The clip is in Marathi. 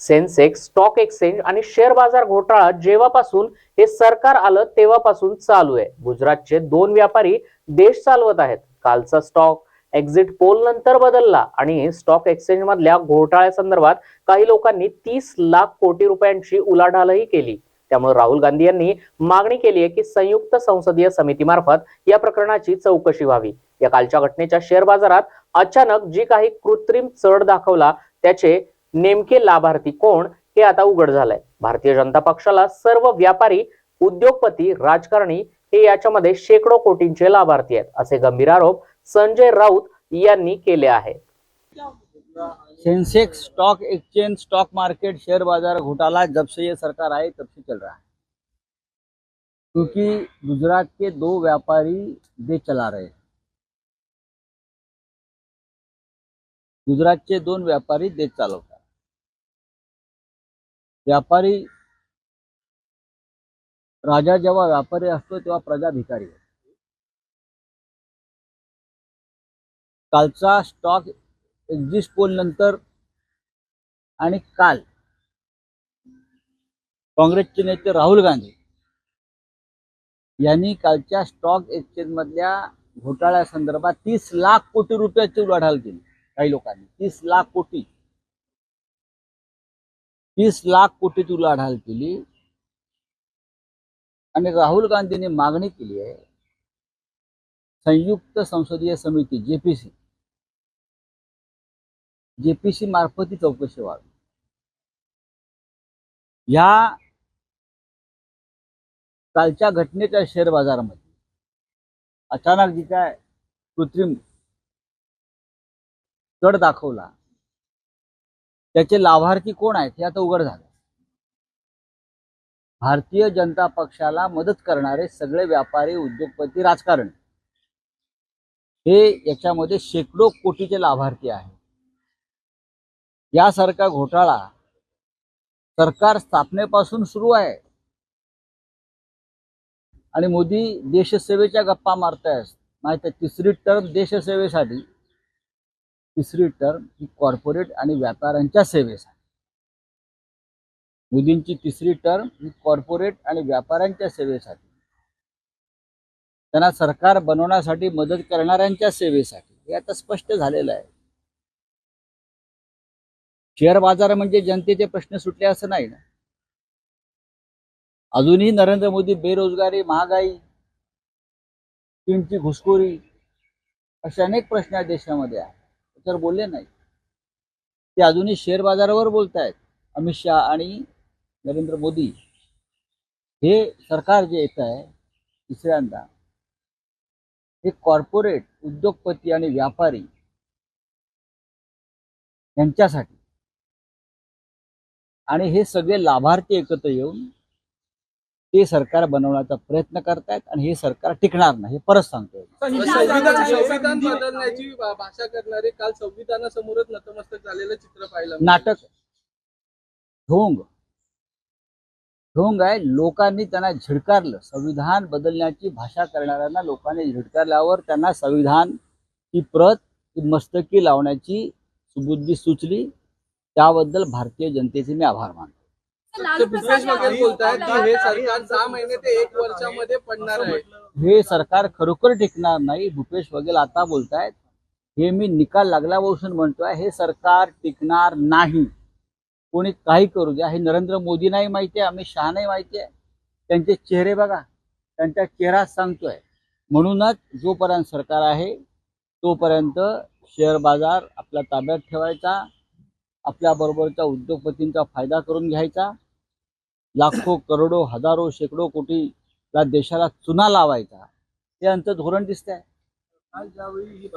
सेन्सेक्स स्टॉक एक्सचेंज आणि शेअर बाजार घोटाळा जेव्हापासून हे सरकार आलं तेव्हापासून चालू आहे. गुजरातचे दोन व्यापारी देश चालवत आहेत. कालचा स्टॉक एक्झिट पोल नंतर बदलला आणि स्टॉक एक्सचेंज मधल्या घोटाळ्यासंदर्भात काही लोकांनी तीस लाख कोटी रुपयांची उलाढालही केली. त्यामुळे राहुल गांधी यांनी मागणी केली आहे की संयुक्त संसदीय समितीमार्फत या प्रकरणाची चौकशी व्हावी. या कालच्या घटनेच्या शेअर बाजारात अचानक जी काही कृत्रिम चढ दाखवला त्याचे नेमके लाभार्थी कोण हे आता उघड झालंय. भारतीय जनता पक्षाला सर्व व्यापारी उद्योगपती राजकारणी हे याच्यामध्ये शेकडो कोटींचे लाभार्थी आहेत असे गंभीर आरोप संजय राऊत यांनी केले आहेत. Sensex stock exchange stock market share बाजार घोटाला जब से ये सरकार आए तब से चल रहा है. क्योंकि गुजरात के दो व्यापारी देश चला रहे गुजरातचे दोन व्यापारी देश चालवतात व्यापारी राजा जेव्हा व्यापारी असतो तेव्हा प्रजा भिकारी कालचा स्टॉक एक्झिस्ट पोल नंतर आणि काल काँग्रेसचे नेते राहुल गांधी यांनी कालच्या स्टॉक एक्सचेंज मधल्या घोटाळ्यासंदर्भात तीस लाख कोटी रुपयाची उलाढाल केली काही लोकांनी. तीस लाख कोटी. तीस लाख कोटीची उलाढाल केली. आणि राहुल गांधींनी मागणी केली आहे. संयुक्त संसदीय समिती जेपीसी जेपीसी मार्फत ही चौकशी व्हावी. या कालच्या घटनेच्या शेअर बाजारामध्ये अचानक जी काय कृत्रिम चढ दाखवला. त्याचे लाभार्थी कोण आहेत हे आता उघड झालं. भारतीय जनता पक्षाला मदत करणारे सगळे व्यापारी उद्योगपती राजकारण. हे याच्यामध्ये शेकडो कोटीचे लाभार्थी आहेत. यासारखा घोटाळा सरकार स्थापनेपासून सुरू आहे. आणि मोदी देशसेवेच्या गप्पा मारतायस नाही तर तिसरी टर्म देशसेवेसाठी. तिसरी टर्म ही कॉर्पोरेट आणि व्यापाऱ्यांच्या सेवेसाठी मोदींची तिसरी टर्म ही कॉर्पोरेट आणि व्यापाऱ्यांच्या सेवेसाठी त्यांना सरकार बनवण्यासाठी मदत करणाऱ्यांच्या सेवेसाठी हे आता स्पष्ट झालेलं आहे. शेअर बाजार म्हणजे जनतेचे प्रश्न सुटले असं नाही ना? अजूनही नरेंद्र मोदी बेरोजगारी महागाई चीनची घुसखोरी असे अनेक प्रश्न या देशामध्ये आहेत. तर बोलले नाही ते अजूनही शेअर बाजारावर बोलतायत. अमित शहा आणि नरेंद्र मोदी हे सरकार जे येत आहे तिसऱ्यांदा हे कॉर्पोरेट उद्योगपती आणि व्यापारी यांच्यासाठी. आणि हे सगळे लाभार्थी एकत्र येऊन ते सरकार बनवण्याचा प्रयत्न करतायत आणि हे सरकार टिकणार नाही हे परत सांगतोय संविधान संविधान बदलण्याची भाषा करणारे काल संविधानासमोरच नतमस्तक झालेलं चित्र पाहिलं नाटक. ढोंग. ढोंग आहे लोकांनी त्यांना झिडकारलं. संविधान बदलण्याची भाषा करणाऱ्यांना लोकांनी झिडकारल्यावर त्यांना संविधान ही प्रत ही मस्तकी लावण्याची सुबुद्धी सुचली. त्याबद्दल भारतीय जनतेचे मी आभार मानतो. हे सरकार सहा महिने ते एक वर्षामध्ये पडणार आहे. हे सरकार खरोखर टिकणार नाही. भूपेश बघेल आता बोलतायत हे मी निकाल लागल्यापासून म्हणतोय हे सरकार टिकणार नाही. कोणी काही करू द्या. हे नरेंद्र मोदींनाही माहिती आहे अमित शहानाही माहिती आहे. त्यांचे चेहरे बघा. त्यांचा चेहरा सांगतोय. म्हणूनच जोपर्यंत सरकार आहे तोपर्यंत शेअर बाजार आपल्या ताब्यात ठेवायचा. आपल्याबरोबरच्या उद्योगपतींचा फायदा करून घ्यायचा. लाखो करोडो हजारो शेकडो कोटीला देशाला चुना लावायचा. हे आमचं धोरण दिसतंय. काल ज्यावेळी ही